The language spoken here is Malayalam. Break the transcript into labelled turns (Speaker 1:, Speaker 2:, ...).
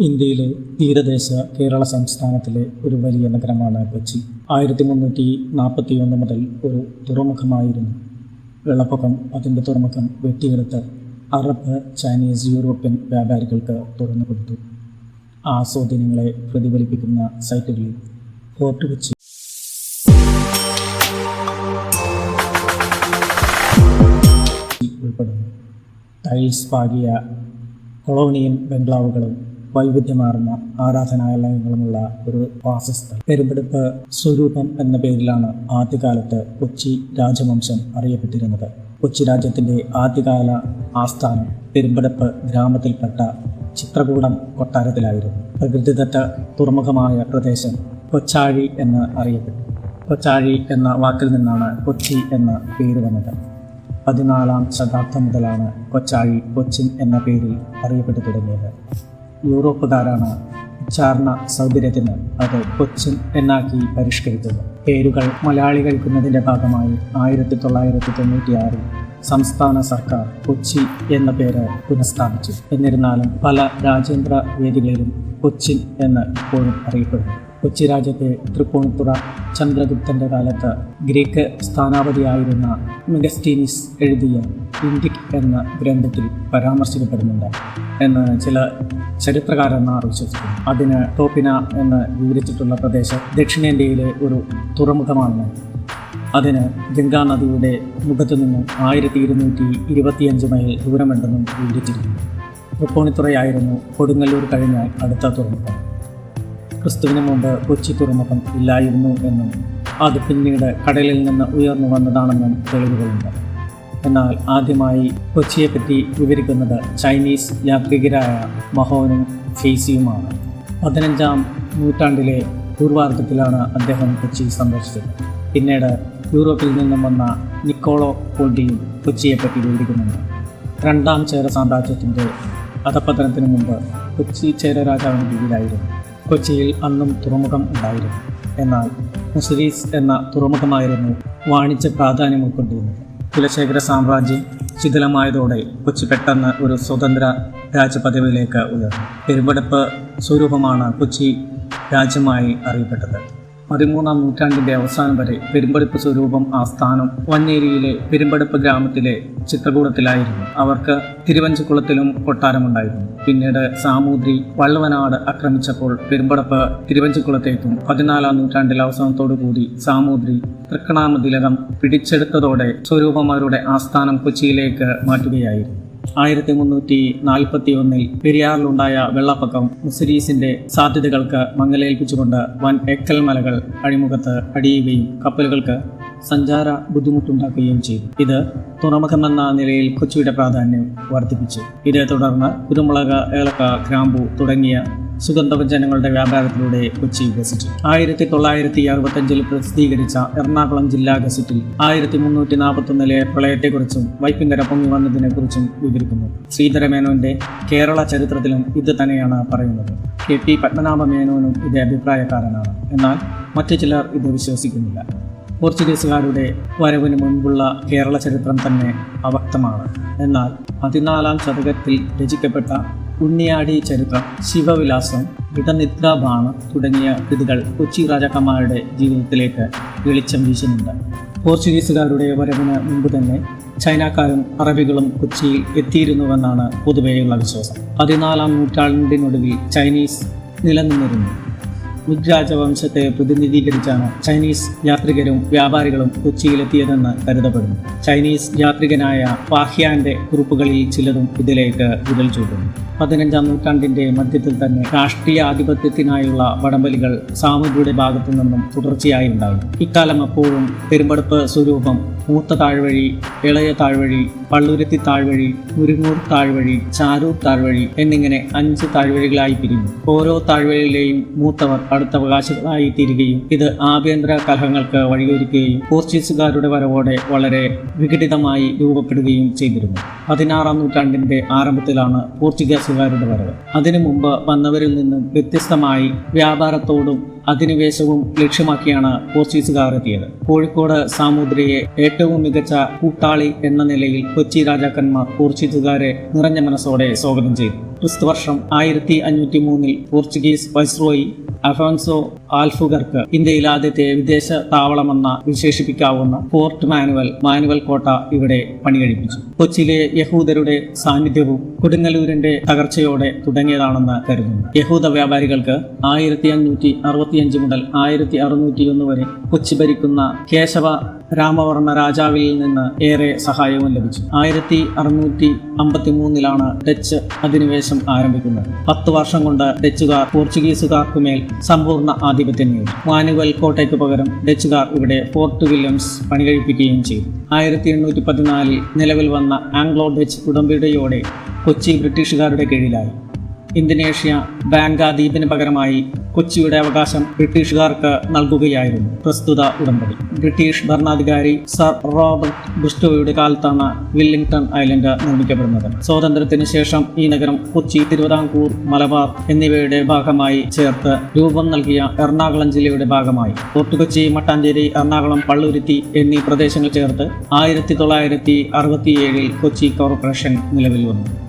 Speaker 1: ഇന്ത്യയിലെ തീരദേശ കേരള സംസ്ഥാനത്തിലെ ഒരു വലിയ നഗരമാണ് കൊച്ചി. ആയിരത്തി മുന്നൂറ്റി നാൽപ്പത്തി ഒന്ന് മുതൽ ഒരു തുറമുഖമായിരുന്നു. വെള്ളപ്പൊക്കം അതിന്റെ തുറമുഖം വെട്ടിയെടുത്ത് അറബ് ചൈനീസ് യൂറോപ്യൻ വ്യാപാരികൾക്ക് തുറന്നു കൊടുത്തു. ആ സ്വാധീനങ്ങളെ പ്രതിഫലിപ്പിക്കുന്ന സൈറ്റുകളിൽ ഫോർട്ട് കൊച്ചി. ഉൾപ്പെടുന്നു. ടൈൽസ് പാകിയ കൊളോണിയൻ ബംഗ്ലാവുകളും വൈവിധ്യമാർന്ന ആരാധനാലയങ്ങളുമുള്ള ഒരു വാസസ്ഥലം പെരുമ്പെടുപ്പ് സ്വരൂപം എന്ന പേരിലാണ് ആദ്യകാലത്ത് കൊച്ചി രാജവംശം അറിയപ്പെട്ടിരുന്നത്. കൊച്ചി രാജ്യത്തിന്റെ ആദ്യകാല ആസ്ഥാനം പെരുമ്പെടുപ്പ് ഗ്രാമത്തിൽപ്പെട്ട ചിത്രകൂടം കൊട്ടാരത്തിലായിരുന്നു. പ്രകൃതിദത്ത തുറമുഖമായ പ്രദേശം കൊച്ചാഴി എന്ന് അറിയപ്പെട്ടു. കൊച്ചാഴി എന്ന വാക്കിൽ നിന്നാണ് കൊച്ചി എന്ന പേര് വന്നത്. പതിനാലാം ശതാബ്ദം മുതലാണ് കൊച്ചാഴി കൊച്ചിൻ എന്ന പേരിൽ അറിയപ്പെട്ടു തുടങ്ങിയത്. യൂറോപ്പുകാരാണ് ഉച്ചാരണ സൗകര്യത്തിന് അത് കൊച്ചിൻ എന്നാക്കി പരിഷ്കരിച്ചത്. പേരുകൾ മലയാളികൾക്കുന്നതിന്റെ ഭാഗമായി ആയിരത്തി തൊള്ളായിരത്തി തൊണ്ണൂറ്റിയാറിൽ സംസ്ഥാന സർക്കാർ കൊച്ചി എന്ന പേര് പുനഃസ്ഥാപിച്ചു. എന്നിരുന്നാലും പല രാജ്യാന്തര വേദികളിലും കൊച്ചിൻ എന്ന് ഇപ്പോഴും അറിയപ്പെടുന്നു. കൊച്ചി രാജ്യത്തെ തൃപ്പൂണിത്തുറ ചന്ദ്രഗുപ്തന്റെ കാലത്ത് ഗ്രീക്ക് സ്ഥാനാപതിയായിരുന്ന മെഗസ്റ്റീനിസ് എഴുതിയ ഇൻഡിക് എന്ന ഗ്രന്ഥത്തിൽ പരാമർശിക്കപ്പെടുന്നുണ്ട് എന്ന് ചില ചരിത്രകാരന്മാർ വിശ്വസിക്കുന്നു. അതിന് ടോപ്പിന എന്ന് വിവരിച്ചിട്ടുള്ള പ്രദേശം ദക്ഷിണേന്ത്യയിലെ ഒരു തുറമുഖമാണ്. അതിന് ഗംഗാ നദിയുടെ മുഖത്തു നിന്നും ആയിരത്തി ഇരുന്നൂറ്റി ഇരുപത്തിയഞ്ച് മൈൽ ദൂരമുണ്ടെന്നും വിവരിച്ചിരിക്കുന്നു. തൃപ്പൂണിത്തുറയായിരുന്നു കൊടുങ്ങല്ലൂർ കഴിഞ്ഞാൽ അടുത്ത തുറമുഖം. ക്രിസ്തുവിന് മുമ്പ് കൊച്ചി തുറമുഖം ഇല്ലായിരുന്നു എന്നും അത് പിന്നീട് കടലിൽ നിന്ന് ഉയർന്നു വന്നതാണെന്നും തെളിവുകളുണ്ട്. എന്നാൽ ആദ്യമായി കൊച്ചിയെപ്പറ്റി വിവരിക്കുന്നത് ചൈനീസ് യാത്രികരായ മഹോനും ഫേസിയുമാണ് പതിനഞ്ചാം നൂറ്റാണ്ടിലെ പൂർവാർദ്ധത്തിലാണ് അദ്ദേഹം കൊച്ചി സന്ദർശിച്ചത്. പിന്നീട് യൂറോപ്പിൽ നിന്നും വന്ന നിക്കോളോ കോണ്ടിയും കൊച്ചിയെപ്പറ്റി വിവരിക്കുന്നുണ്ട്. രണ്ടാം ചേര സാമ്രാജ്യത്തിന്റെ അധപ്പതനത്തിന് മുമ്പ് കൊച്ചി ചേര രാജാവിന്റെ കീഴിലായിരുന്നു. കൊച്ചിയിൽ അന്നും തുറമുഖം ഉണ്ടായിരുന്നു. എന്നാൽ മുസ്ലിസ് എന്ന തുറമുഖമായിരുന്നു വാണിജ്യ പ്രാധാന്യം ഉൾക്കൊണ്ടിരുന്നത്. കുലശേഖര സാമ്രാജ്യം ശിഥിലമായതോടെ കൊച്ചി പെട്ടെന്ന് ഒരു സ്വതന്ത്ര രാജപദവിയിലേക്ക് ഉയർന്നു. പെരുമ്പടപ്പ് സ്വരൂപമാണ് കൊച്ചി രാജ്യമായി അറിയപ്പെട്ടത്. പതിമൂന്നാം നൂറ്റാണ്ടിന്റെ അവസാനം വരെ പെരുമ്പടുപ്പ് സ്വരൂപം ആസ്ഥാനം വന്നേരിയിലെ പെരുമ്പടുപ്പ് ഗ്രാമത്തിലെ ചിത്രകൂടത്തിലായിരുന്നു. അവർക്ക് തിരുവഞ്ചിക്കുളത്തിലും കൊട്ടാരമുണ്ടായിരുന്നു. പിന്നീട് സാമൂതിരി വള്ളവനാട് ആക്രമിച്ചപ്പോൾ പെരുമ്പടപ്പ് തിരുവഞ്ചിക്കുളത്തേക്കും പതിനാലാം നൂറ്റാണ്ടിൽ അവസാനത്തോടു കൂടി സാമൂതിരി തൃക്കണാമതിലകം പിടിച്ചെടുത്തതോടെ സ്വരൂപം അവരുടെ ആസ്ഥാനം കൊച്ചിയിലേക്ക് മാറ്റുകയായിരുന്നു. ആയിരത്തി മുന്നൂറ്റി നാൽപ്പത്തി ഒന്നിൽ പെരിയാറിലുണ്ടായ വെള്ളപ്പൊക്കം മുസരീസിന്റെ സാധ്യതകൾക്ക് മങ്ങലേൽപ്പിച്ചുകൊണ്ട് വൻ എക്കൽ മലകൾ അഴിമുഖത്ത് അടിയുകയും കപ്പലുകൾക്ക് സഞ്ചാര ബുദ്ധിമുട്ടുണ്ടാക്കുകയും ചെയ്തു. ഇത് തുറമുഖമെന്ന നിലയിൽ കൊച്ചിയുടെ പ്രാധാന്യം വർദ്ധിപ്പിച്ചു. ഇതേ തുടർന്ന് കുരുമുളക് ഏലക്ക ഗ്രാമ്പു തുടങ്ങിയ സുഗന്ധവ്യഞ്ജനങ്ങളുടെ വ്യാപാരത്തിലൂടെ കൊച്ചി വികസിച്ചു ആയിരത്തി തൊള്ളായിരത്തി അറുപത്തഞ്ചിൽ പ്രസിദ്ധീകരിച്ച എറണാകുളം ജില്ലാ ഗസറ്റിൽ ആയിരത്തി മുന്നൂറ്റി നാൽപ്പത്തൊന്നിലെ പ്രളയത്തെക്കുറിച്ചും വൈപ്പിങ്കര പൊങ്ങി വന്നതിനെക്കുറിച്ചും വിവരിക്കുന്നു. ശ്രീധരമേനോന്റെ കേരള ചരിത്രത്തിലും ഇത് തന്നെയാണ് പറയുന്നത്. കെ പി പത്മനാഭ മേനോനും ഇത് അഭിപ്രായക്കാരനാണ്. എന്നാൽ മറ്റു ചിലർ ഇത് വിശ്വസിക്കുന്നില്ല. പോർച്ചുഗീസുകാരുടെ വരവിന് മുൻപുള്ള കേരള ചരിത്രം തന്നെ അവക്തമാണ് എന്നാൽ പതിനാലാം ശതകത്തിൽ രചിക്കപ്പെട്ട ഉണ്ണിയാടി ചരിത്രം ശിവവിലാസം വിടനിദ്രാബാണ് തുടങ്ങിയ കൃതികൾ കൊച്ചി രാജാക്കന്മാരുടെ ജീവിതത്തിലേക്ക് വെളിച്ചം വീശുന്നുണ്ട്. പോർച്ചുഗീസുകാരുടെ വരവിന് മുമ്പ് തന്നെ ചൈനക്കാരും അറബികളും കൊച്ചിയിൽ എത്തിയിരുന്നുവെന്നാണ് പൊതുവെയുള്ള വിശ്വാസം. പതിനാലാം നൂറ്റാണ്ടിനൊടുവിൽ ചൈനീസ് നിലനിന്നിരുന്നു. മിഗ് രാജവംശത്തെ പ്രതിനിധീകരിച്ചാണ് ചൈനീസ് യാത്രികരും വ്യാപാരികളും കൊച്ചിയിലെത്തിയതെന്ന് കരുതപ്പെടുന്നു. ചൈനീസ് യാത്രികനായ പാഹ്യാന്റെ കുറിപ്പുകളിൽ ചിലതും ഇതിലേക്ക് വിരൽ ചൂടുന്നു പതിനഞ്ചാം നൂറ്റാണ്ടിന്റെ മധ്യത്തിൽ തന്നെ രാഷ്ട്രീയ ആധിപത്യത്തിനായുള്ള വടംവലികൾ സാമൂതിരിയുടെ ഭാഗത്തു നിന്നും തുടർച്ചയായി ഉണ്ടായി. ഇക്കാലം അപ്പോഴും പെരുമ്പടപ്പ് സ്വരൂപം മൂത്ത താഴ്വഴി ഇളയ താഴ്വഴി പള്ളുരത്തി താഴ്വഴി മുരുങ്ങൂർ താഴ്വഴി ചാരൂർ താഴ്വഴി എന്നിങ്ങനെ അഞ്ച് താഴ്വഴികളായി പിരിഞ്ഞു. ഓരോ താഴ്വഴിയിലെയും മൂത്തവർ അടുത്ത അവകാശികളായി തീരുകയും ഇത് ആഭ്യന്തര കലഹങ്ങൾക്ക് വഴിയൊരുക്കുകയും പോർച്ചുഗീസുകാരുടെ വരവോടെ വളരെ വിഘടിതമായി രൂപപ്പെടുകയും ചെയ്തിരുന്നു. പതിനാറാം നൂറ്റാണ്ടിന്റെ ആരംഭത്തിലാണ് പോർച്ചുഗീസുകാരുടെ വരവ്. അതിനു മുമ്പ് വന്നവരിൽ നിന്നും വ്യത്യസ്തമായി വ്യാപാരത്തോടും അധിനിവേശവും ലക്ഷ്യമാക്കിയാണ് പോർച്ചുഗീസുകാർ എത്തിയത് കോഴിക്കോട് സാമൂതിരിയെ ഏറ്റവും മികച്ച കൂട്ടാളി എന്ന നിലയിൽ കൊച്ചി രാജാക്കന്മാർ പോർച്ചുഗീസുകാരെ നിറഞ്ഞ മനസ്സോടെ സ്വാഗതം ചെയ്തു. ക്രിസ്തുവർഷം ആയിരത്തി അഞ്ഞൂറ്റി മൂന്നിൽ പോർച്ചുഗീസ് വൈസ്രോയി അഫോൻസോ ആൽഫുഗർക്ക് ഇന്ത്യയിൽ ആദ്യത്തെ വിദേശ താവളമെന്ന വിശേഷിപ്പിക്കാവുന്ന ഫോർട്ട് മാനുവൽ മാനുവൽ കോട്ട ഇവിടെ പണികഴിപ്പിച്ചു. കൊച്ചിയിലെ യഹൂദരുടെ സാന്നിധ്യവും കൊടുങ്ങല്ലൂരിന്റെ തകർച്ചയോടെ തുടങ്ങിയതാണെന്ന് കരുതുന്നു. യഹൂദ വ്യാപാരികൾക്ക് ആയിരത്തി അഞ്ഞൂറ്റി അറുപത്തിയഞ്ച് മുതൽ ആയിരത്തി അറുന്നൂറ്റി ഒന്ന് വരെ കൊച്ചി ഭരിക്കുന്ന കേശവ രാമവർമ്മ രാജാവിൽ നിന്ന് ഏറെ സഹായവും ലഭിച്ചു. ആയിരത്തി അറുന്നൂറ്റി അമ്പത്തി മൂന്നിലാണ് ഡച്ച് അധിനിവേശം ആരംഭിക്കുന്നത്. പത്ത് വർഷം കൊണ്ട് ഡച്ചുകാർ പോർച്ചുഗീസുകാർക്ക് മേൽ സമ്പൂർണ ആധിപത്യം നേടി. മാനുവൽ കോട്ടയ്ക്ക് പകരം ഡച്ചുകാർ ഇവിടെ ഫോർട്ട് വില്യംസ് പണികഴിപ്പിക്കുകയും ചെയ്തു. ആയിരത്തി എണ്ണൂറ്റി പതിനാലിൽ നിലവിൽ വന്ന ആംഗ്ലോ ഡച്ച് ഉടമ്പടിയോടെ കൊച്ചി ബ്രിട്ടീഷുകാരുടെ കീഴിലായി. ഇന്തോനേഷ്യ ബാങ്ക ദ്വീപിന് പകരമായി കൊച്ചിയുടെ അവകാശം ബ്രിട്ടീഷുകാർക്ക് നൽകുകയായിരുന്നു. പ്രസ്തുത ഉടമ്പടി. ബ്രിട്ടീഷ് ഭരണാധികാരി സർ റോബർട്ട് ബുസ്റ്റോയുടെ കാലത്താണ് വില്ലിംഗ്ടൺ ഐലൻഡ് നിർമ്മിക്കപ്പെടുന്നത്. സ്വാതന്ത്ര്യത്തിന് ശേഷം ഈ നഗരം കൊച്ചി തിരുവിതാംകൂർ മലബാർ എന്നിവയുടെ ഭാഗമായി ചേർത്ത് രൂപം നൽകിയ എറണാകുളം ജില്ലയുടെ ഭാഗമായി. ഫോർട്ട് കൊച്ചി മട്ടാഞ്ചേരി എറണാകുളം പള്ളുരുത്തി എന്നീ പ്രദേശങ്ങൾ ചേർത്ത് ആയിരത്തി തൊള്ളായിരത്തി അറുപത്തിയേഴിൽ കൊച്ചി കോർപ്പറേഷൻ നിലവിൽ വന്നു.